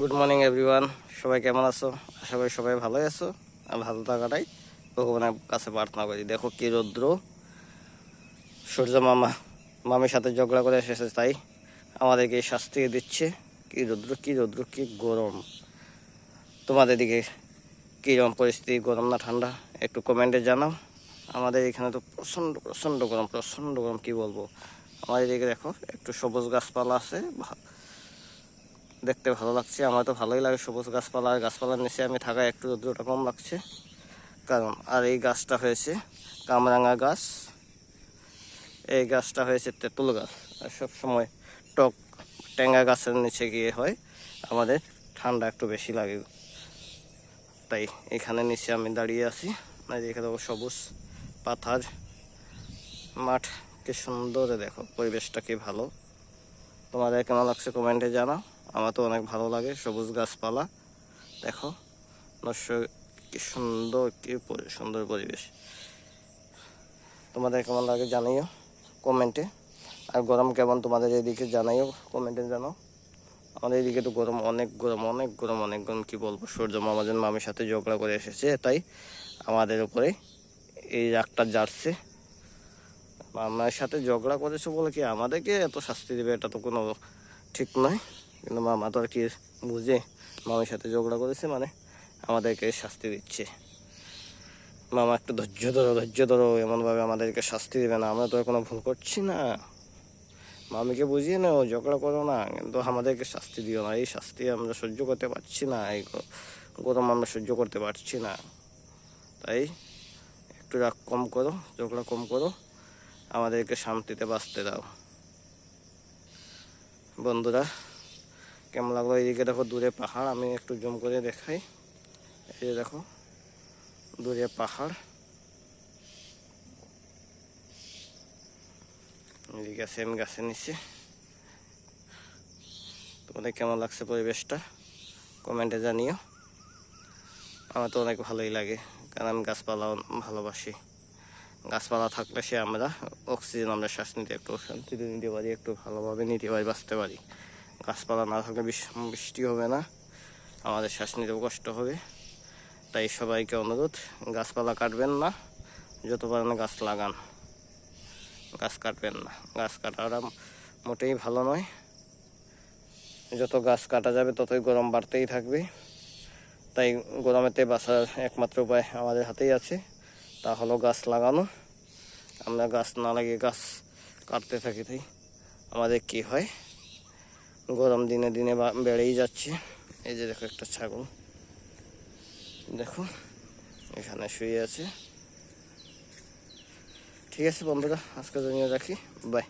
Good morning everyone সবাই কেমন আছো? আশা করি সবাই ভালোই আছো। আর ভালো থাকাটাই ভগবানের কাছে প্রার্থনা করি। দেখো কি রৌদ্র। সূর্য মামা, মামির সাথে ঝগড়া করে এসেছে, তাই আমাদেরকে শাস্তি দিচ্ছে। কি রৌদ্র কি রৌদ্র, কি গরম। তোমাদের দিকে কীরকম পরিস্থিতি? গরম না ঠান্ডা? একটু কমেন্টে জানাও। আমাদের এখানে তো প্রচণ্ড প্রচণ্ড গরম প্রচণ্ড গরম, কি বলব? আমাদের এদিকে দেখো, একটু সবুজ গাছপালা আছে। দেখতে ভালো লাগছে। আমার তো ভালোই লাগে সবুজ গাছপালা। আর গাছপালার নিচে আমি থাকা একটু রোদ্রটা কম লাগছে। কারণ, আর এই গাছটা হয়েছে কামরাঙা গাছ। এই গাছটা হয়েছে তেঁতুল গাছ। আর সব সময় টক টেঙ্গা গাছের নিচে গিয়ে হয়। আমাদের ঠান্ডা একটু বেশি লাগে। তাই এখানে নিচে আমি দাঁড়িয়ে আছি। আর এখানে সবুজ পাথার মাঠ। কি সুন্দর দেখো। পরিবেশটা কি ভালো। তোমাদের কেমন লাগছে কমেন্টে জানাও। আমার তো অনেক ভালো লাগে, সবুজ গাছপালা। দেখো নস্য কি সুন্দর কি সুন্দর পরিবেশ। তোমাদের কেমন লাগে জানাইও কমেন্টে। আর গরম কেমন তোমাদের এদিকে জানাইও, কমেন্টে জানাও। আমাদের এদিকে তো গরম অনেক গরম অনেক গরম অনেক গরম, কি বলব? সূর্য মামাজন মামির সাথে ঝগড়া করে এসেছে, তাই আমাদের উপরে এই রাগটা জারছে। মামার সাথে ঝগড়া করেছে বলে কি আমাদেরকে এত শাস্তি দেবে? এটা তো কোনো ঠিক নয়। কিন্তু মামা তো আর কি বুঝে মামির সাথে ঝগড়া করেছে মানে আমাদেরকে শাস্তি দিচ্ছে। মামা একটু ধৈর্য ধরো ধৈর্য ধরো, এমনভাবে আমাদেরকে শাস্তি দেবে না, আমরা তো কোনো ভুল করছি না। মামিকে বুঝিয়ে নাও, ঝগড়া করো না, কিন্তু আমাদেরকে শাস্তি দিও না, এই শাস্তি আমরা সহ্য করতে পারছি না, এই গরম আমরা সহ্য করতে পারছি না। তাই একটু রাগ কম করো, ঝগড়া কম করো, আমাদেরকে শান্তিতে বাঁচতে দাও। বন্ধুরা কেমন লাগল? এইদিকে দেখো দূরে পাহাড়, আমি একটু জুম করে দেখাই। এই যে দেখো, দূরে পাহাড়। এদিকে সেম গাছের নিচে। তোমাদের কেমন লাগছে পরিবেশটা? কমেন্টে জানিও। আমার তো অনেক ভালোই লাগে, কারণ আমি গাছপালাও ভালোবাসি। গাছপালা থাকলে সে আমরা অক্সিজেন, আমরা শ্বাস নিতে একটু শান্তিতে নিতে পারি, একটু ভালোভাবে নিতে পারি, বাঁচতে পারি। গাছপালা না থাকলে বৃষ্টি হবে না। আমাদের শ্বাস নিতেও কষ্ট হবে। তাই সবাইকে অনুরোধ, গাছপালা কাটবেন না। যত পারেন গাছ লাগান। গাছ কাটবেন না। গাছ কাটাটা মোটেই ভালো নয়। যত গাছ কাটা যাবে, ততই গরম বাড়তেই থাকবে। তাই গরমেতে বাঁচার একমাত্র উপায় আমাদের হাতেই আছে। তা হলো গাছ লাগানো। আমরা গাছ না লাগিয়ে গাছ কাটতে থাকি তাই। আমাদের কি হয়? গরম দিনে দিনে বেড়েই যাচ্ছে। এই যে দেখো একটা ছাগল। দেখো, এখানে শুয়ে আছে। ঠিক আছে বন্ধুরা আজকে জানিয়ে রাখি। বাই।